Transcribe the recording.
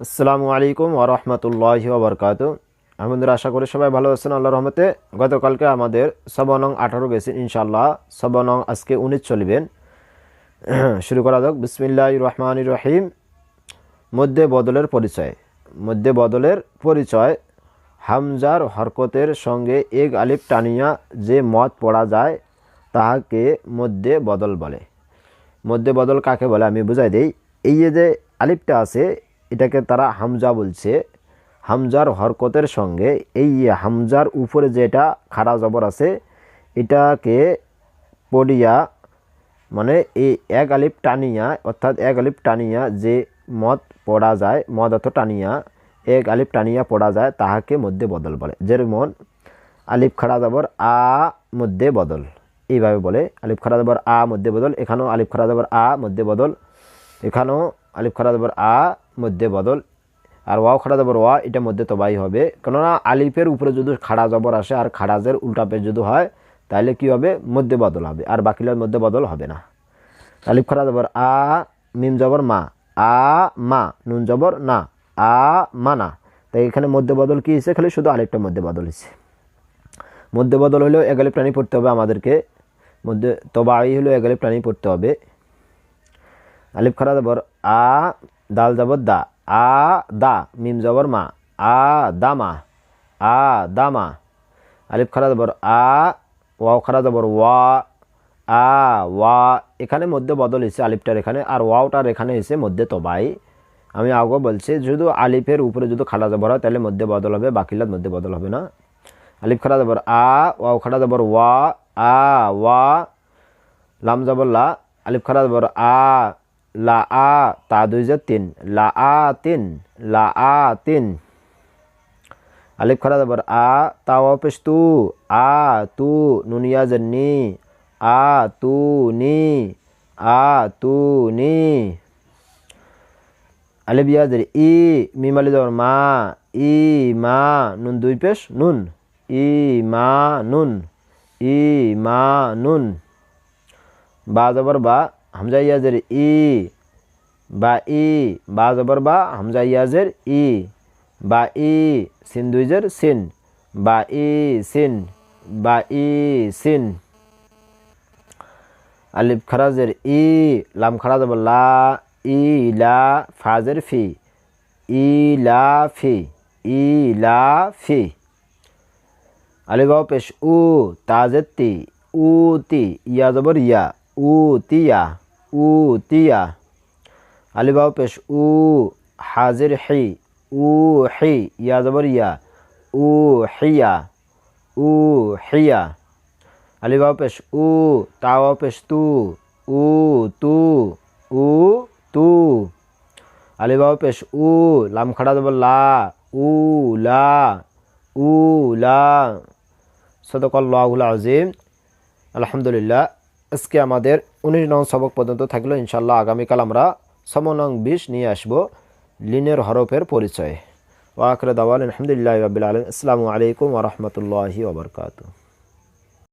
আসসালামু আলাইকুম ওরহমতুল্লাহ ওবরকাত আমাদের আশা করি সবাই ভালো আছেন আল্লাহ রহমতে। গতকালকে আমাদের সবনং আঠারো গেছেন ইনশাল্লাহ সবনং আজকে উনিশ চলবেন। শুরু করা যাক। বিসমিল্লাহ রহমান রহিম। মধ্যে বদলের পরিচয়। মধ্যে বদলের পরিচয়, হামজার হরকতের সঙ্গে এক আলিফ টানিয়া যে মত পড়া যায়, তাহাকে মধ্যে বদল বলে। মধ্যে বদল কাকে বলে আমি বুঝাই দিই। এই যে আলিফটা আছে এটাকে তারা হামজা বলছে। হামজার হরকতের সঙ্গে এই হামজার উপরে যেটা খাড়া জবর আছে, এটাকে পড়িয়া মানে এই এক আলিফ টানিয়া, অর্থাৎ এক আলিফ টানিয়া যে মদ পড়া যায়, মদ অত টানিয়া, এক আলিফ টানিয়া পড়া যায়, তাহাকে মধ্যে বদল বলে। যেমন আলিফ খাড়া যাবর আ মধ্যে বদল, এইভাবে বলে। আলিফ খাড়া আ মধ্যে বদল, এখানেও আলিফ খাড়া আ মধ্যে বদল, এখানেও আলিফ খাড়া আ মধ্যে বদল। আর ওয়াও খাড়া জবর ওয়া, এটা মধ্যে তবাই হবে। কেননা আলিফের উপরে যদি খাড়া জবর আসে আর খাড়াজের উল্টা পেজ যদি হয় তাহলে কি হবে? মধ্যে বদল হবে। আর বাকিলার মধ্যে বদল হবে না। আলিফ খাড়া জবর আ, মিম জবর মা। আ, মা। নুন জবর না। আ মানা তাই এখানে মধ্যে বদল কি হয়েছে খালি শুধু আলিফটার মধ্যে বদল হয়েছে মধ্যে বদল হলেও এগালি প্রাণী পড়তে হবে আমাদেরকে। মধ্যে তবাই হলেও এগালি প্রাণী পড়তে হবে। আলিফ খারা জবর আ দাল জবর দা। আ, দা, মিম জবর মা। আ দামা আ দামা আলিফ খারা জবর আ, ওয়াও খারা জবর ওয়া। আ, ওয়া। এখানে মধ্যে বদল হয়েছে আলিফটার এখানে, আর ওয়াওটার এখানে এসে মধ্যে তবাই। আমি আগে বলছি, শুধু আলিফের উপরে যদি খাড়া জবর হয়, তাহলে মধ্যে বদল হবে বাকিলার মধ্যে বদল হবে না। আলিফ খাড়া জবর আ, ওয়াও খাড়া জবর ওয়া। আ, ওয়া। লাম জবর লা। আলিফ খাড়া জবর আ লা আ তা দুই যে তিন লা আ তিন লা আ তিন আলিফ খাড়া জবর আ তা পেশ তু আ, তু নুনিয়া জন্নি আ, তু, নি, আ, তু, নি। আলিফ ইয়াজের ই, মিম আলি জবর মা, ই, মা, নুন দুই পেশ, নুন। ই, মা, নুন। ই, মা, নুন। বা জবর বা হামজা ইয়াজের ই, বা ই, বা জবর বা, হামজা ইয়াজের ই, বা ই, সিন দুইজের সিন, বা ই, সিন, বা ই, সিন। আলিফ খারাজের ই, লাম খারা জবর লা, ই, লা ফাজের ফি, ই, লা, ফি, ই, লা, ফি। আলিবাও পেশ উ তাজের তি, উ, তি, ইয়া জবর ইয়া। উ, তিয়া উ, তিয়া। আলিবাও পেশ, উ, হাজির হি, উ, হি, ইয়া জবর ইয়া, উ, হিয়া উ, হিয়া। আলিবাও পেশ, উ তাওয়াও পেশ, তু, উ তু উ, তু। আলিবাও পেশ, উ, লাম খাড়া দেব লা, উ লা উ, লা। সদকাল্লাহুল আজিম। আলহামদুলিল্লাহ। আজকে আমাদের উনিশ নং সবক পর্যন্ত থাকল। ইনশাল্লাহ আগামীকাল আমরা সমনং বিশ নিয়ে আসব লিনের হরফের পরিচয়। ওয়াকর দাওয়াল আলহামদুলিল্লাহ রবিল আলম আসসালামু আলাইকুম ওরহমতুল্লাহি ওবরকাতু